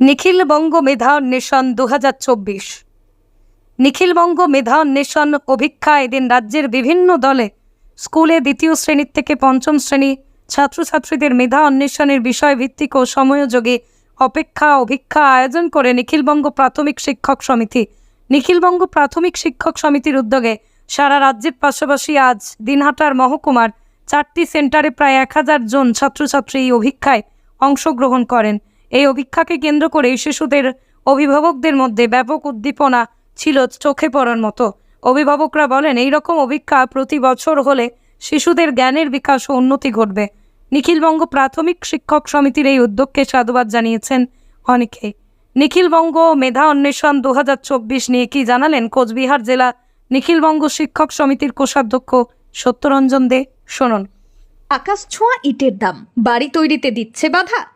নিখিলবঙ্গ মেধা অন্বেষণ দু হাজার চব্বিশ নিখিলবঙ্গ মেধা অন্বেষণ অভিক্ষা এদিন রাজ্যের বিভিন্ন দলে স্কুলে দ্বিতীয় শ্রেণির থেকে পঞ্চম শ্রেণি ছাত্রছাত্রীদের মেধা অন্বেষণের বিষয়ভিত্তিক ও সময়োযোগী অপেক্ষা অভিক্ষা আয়োজন করে নিখিলবঙ্গ প্রাথমিক শিক্ষক সমিতি। নিখিলবঙ্গ প্রাথমিক শিক্ষক সমিতির উদ্যোগে সারা রাজ্যের পাশাপাশি আজ দিনহাটার মহকুমার চারটি সেন্টারে প্রায় এক হাজার জন ছাত্রছাত্রী এই অভিক্ষায় অংশগ্রহণ করেন। এই অভিক্ষাকে কেন্দ্র করে শিশুদের অভিভাবকদের মধ্যে ব্যাপক উদ্দীপনা ছিল চোখে পড়ার মতো। অভিভাবকরা বলেন, এই রকম অভিক্ষা প্রতি বছর হলে শিশুদের জ্ঞানের বিকাশ ও উন্নতি ঘটবে। নিখিলবঙ্গ প্রাথমিক শিক্ষক সমিতির এই উদ্যোগকে সাধুবাদ জানিয়েছেন অনেকে। নিখিলবঙ্গ মেধা অন্বেষণ দু হাজার চব্বিশ নিয়ে কি জানালেন কোচবিহার জেলা নিখিলবঙ্গ শিক্ষক সমিতির কোষাধ্যক্ষ সত্যরঞ্জন দে? শুনুন। আকাশ ছোঁয়া ইটের দাম। বাড়ি তৈরিতে দিচ্ছে বাধা।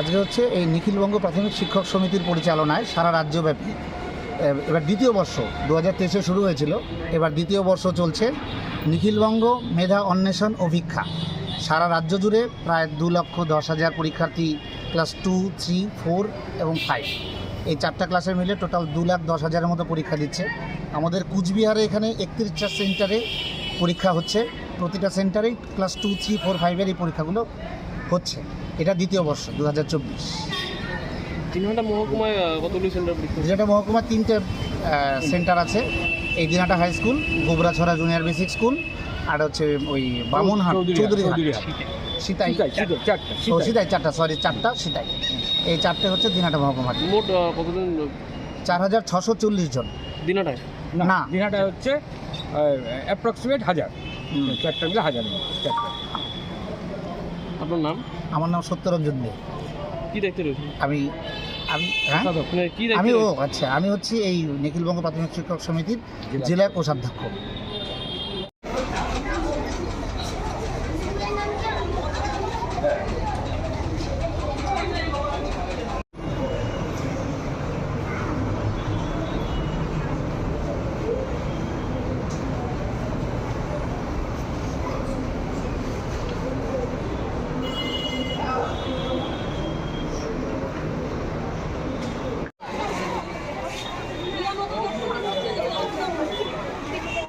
আজকে হচ্ছে এই নিখিলবঙ্গ প্রাথমিক শিক্ষক সমিতির পরিচালনায় সারা রাজ্যব্যাপী। এবার দ্বিতীয় বর্ষ দু হাজার শুরু হয়েছিল। এবার দ্বিতীয় বর্ষ চলছে নিখিলবঙ্গ মেধা অন্বেষণ অভিক্ষা সারা রাজ্য জুড়ে প্রায় দু লক্ষ দশ হাজার পরীক্ষার্থী ক্লাস টু, থ্রি, ফোর এবং ফাইভ। এই চারটা ক্লাসে মিলে টোটাল দু লাখ দশ হাজারের মতো পরীক্ষা দিচ্ছে। আমাদের কুচবিহারে এখানে একত্রিশটা সেন্টারে পরীক্ষা হচ্ছে। প্রতিটা সেন্টারেই ক্লাস টু, থ্রি, ফোর, ফাইভের এই পরীক্ষাগুলো হচ্ছে। এটা দ্বিতীয় বর্ষ দু হাজার চব্বিশ। ঘণ্টা মহকুমায় কতগুলি সেন্টার মহকুমার তিনটে সেন্টার আছে। এই Dinata high school Gobrachhara junior basic school আর হচ্ছে ওই বামুনহাট চৌধুরী সীতাই। ও সীতাই। চারটা সরি চারটা সীতাই। এই চারটে হচ্ছে দিনাটা মহকুমার। মোট চার হাজার ছশো চল্লিশ জন। দিনাটায় না। দিনাটা হচ্ছে অ্যাপ্রক্সিমেট হাজার। চারটা মিলে হাজার চারটা। আপনার নাম? আমার নাম সত্যরঞ্জন দে। কি দেখতে রয়েছে আমি আমি হ্যাঁ? কি আমি ও আচ্ছা আমি হচ্ছি এই নিখিলবঙ্গ প্রাথমিক শিক্ষক সমিতির জেলা কোষাধ্যক্ষ।